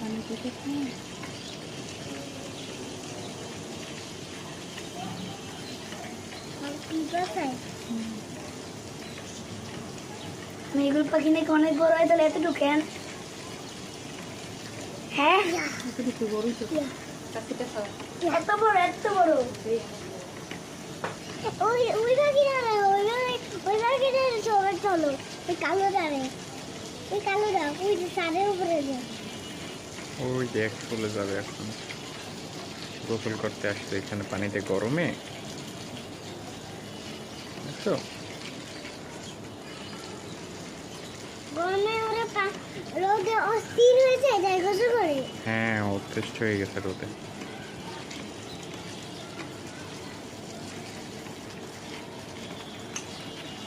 পানি থেকে মেঘুল পাখি নাকি অনেক বড় হয় তাহলে এতটুকু কেন? হ্যাঁ? এত বড় এত বড়। ওই ওই পাখিটা না ওই ওই চলো। ওই কালোটা রে। ওই কালোটা ওই যে সারের উপরে যে। ওই দেখ চলে যাবে এখন। গোসল করতে আসছে এখানে পানিতে গরমে। দেখছ? গরমে ওরা পা- রোদে অস্থির হয়ে যায় যায় গোসল করে। হ্যাঁ অভ্যস্ত হয়ে গেছে রোদে।